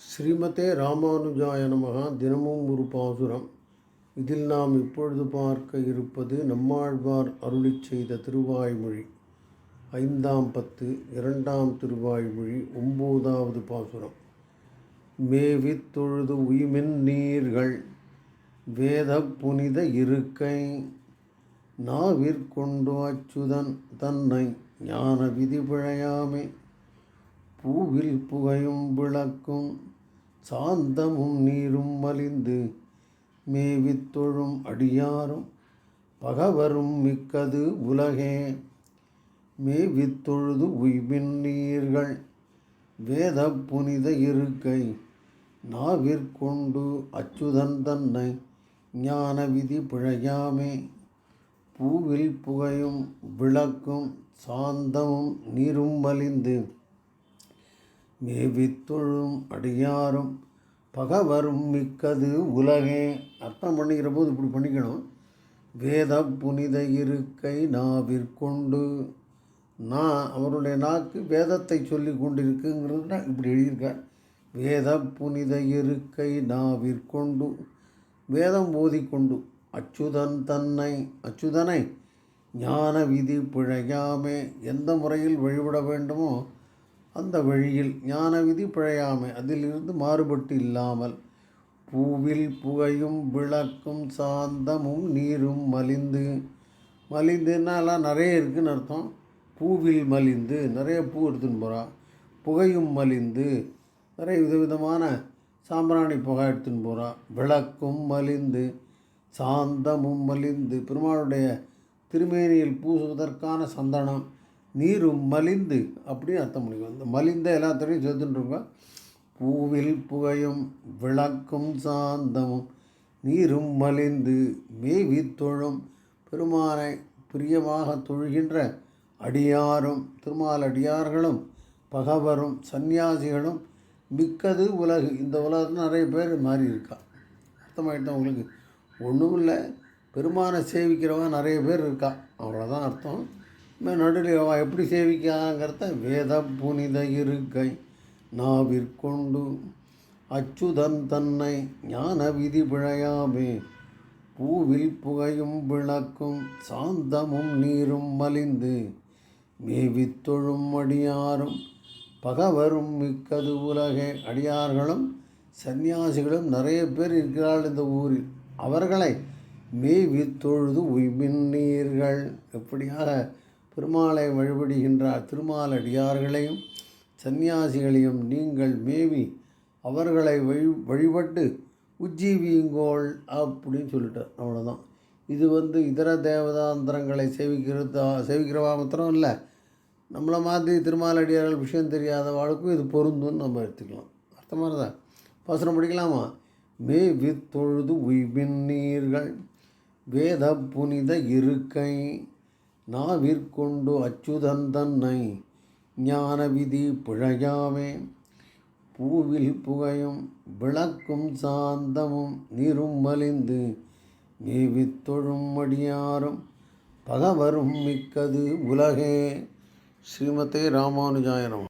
ஸ்ரீமதே ராமானுஜாய நமகா. தினமும் ஒரு பாசுரம். இதில் நாம் இப்பொழுது பார்க்க இருப்பது நம்மாழ்வார் அருளிச் செய்த திருவாய்மொழி. ஐந்தாம் பத்து இரண்டாம் திருவாய்மொழி ஒம்போதாவது பாசுரம். மேவித் தொழுது உய்மின் நீர்கள் வேத புனித இருக்கை நாவிற்கொண்டு அச்சுதன் தன்னை ஞான விதி பிழையாமே பூவில் புகையும் விளக்கும் சாந்தமும் நீரும் மலிந்து மேவித்தொழும் அடியாரும் பகவரும் மிக்கது உலகே. மேவித்தொழுது உய்வின் நீர்கள் வேத புனித இருக்கை நாவிற்கொண்டு அச்சுதன் தன்னை ஞான விதி பிழையாமே. பூவில் புகையும் விளக்கும் சாந்தமும் நீரும் வலிந்து மேவித்தொழும் அடியாரும் பகவரும் மிக்கது உலகே. அர்த்தம் பண்ணிக்கிற போது இப்படி பண்ணிக்கணும். வேத புனித இருக்கை நாவிற்கொண்டு நான் அவருடைய நாக்கு வேதத்தை சொல்லி கொண்டிருக்குங்கிறது இப்படி எழுதியிருக்கார். வேத புனித இருக்கை நாவிற்கொண்டு வேதம் ஓதிக்கொண்டு அச்சுதன் தன்னை அச்சுதனை ஞான விதி பிழையாமே. எந்த முறையில் வழிபட வேண்டுமோ அந்த வழியில் ஞான விதி பிழையாமை அதிலிருந்து மாறுபட்டு இல்லாமல் பூவில் புகையும் விளக்கும் சாந்தமும் நீரும் மலிந்து மலிந்துன்னாலாம் நிறைய இருக்குன்னு அர்த்தம்? பூவில் மலிந்து நிறைய பூ எடுத்துன்னு போகிறா புகையும் மலிந்து நிறைய விதவிதமான சாம்பிராணி புகை எடுத்துன்னு போகிறா விளக்கும் மலிந்து சாந்தமும் மலிந்து. பெருமாளுடைய திருமேனியில் பூசுவதற்கான சந்தனம். நீரும் மலிந்து அப்படின்னு அர்த்தம் பண்ணிக்கலாம் இந்த மலிந்த எல்லாத்தையும் சேர்த்துட்டுருக்கோம் பூவில் புகையும் விளக்கும் சாந்தமும் நீரும் மலிந்து மேவி தொழும். பெருமானை பிரியமாக தொழுகின்ற அடியாரும் திருமால் அடியார்களும் பகவரும் சந்நியாசிகளும் மிக்கது உலகு. இந்த உலகத்தில் நிறைய பேர் மாறி இருக்கா? அர்த்தமாயிட்டோம் உங்களுக்கு? ஒன்றும் இல்லை பெருமானை சேவிக்கிறவங்க நிறைய பேர் இருக்கா? அவ்வளோதான் அர்த்தம். நடுவில் அவன் எப்படி சேவிக்காங்கிறத வேத புனித இருக்கை நாவிற்கொண்டு அச்சுதன் தன்னை ஞான விதி பிழையாமே. பூவில் புகையும் விளக்கும் சாந்தமும் நீரும் மலிந்து மேவித்தொழும் அடியாரும் பகவரும் மிக்கது உலகே. அடியார்களும் சந்நியாசிகளும் நிறைய பேர் இருக்கிறார்கள் இந்த ஊரில். அவர்களை மேவித்தொழுது உய்மின் நீர்கள். எப்படியாக பெருமாளை வழிபடுகின்ற திருமாலடியார்களையும் சந்நியாசிகளையும் நீங்கள் மேவி அவர்களை வழி வழிபட்டு உஜ்ஜீவியுங்கோள் அப்படின்னு சொல்லிட்டார் அவ்வளோதான் இது வந்து இதர தேவதாந்திரங்களை சேவிக்கிறது சேவிக்கிறவா மாத்திரம் இல்லை. நம்மளை மாதிரி திருமாலடியார்கள் விஷயம் தெரியாத வாழ்க்கும் இது பொருந்தும்னு நம்ம எடுத்துக்கலாம். அர்த்தமாக இருந்தா பாசனம் படிக்கலாமா? மே வித்தொழுது உய்பின் நீர்கள் வேத புனித இருக்கை நாவிற்கொண்டு அச்சுதன் தன்னை ஞான விதி பிழையாவே. பூவில் புகையும் விளக்கும் சாந்தமும் நீரும் மலிந்து மேவித்தொழும் அடியாரும் பகவரும் மிக்கது உலகே. ஸ்ரீமதே ராமானுஜாயனம்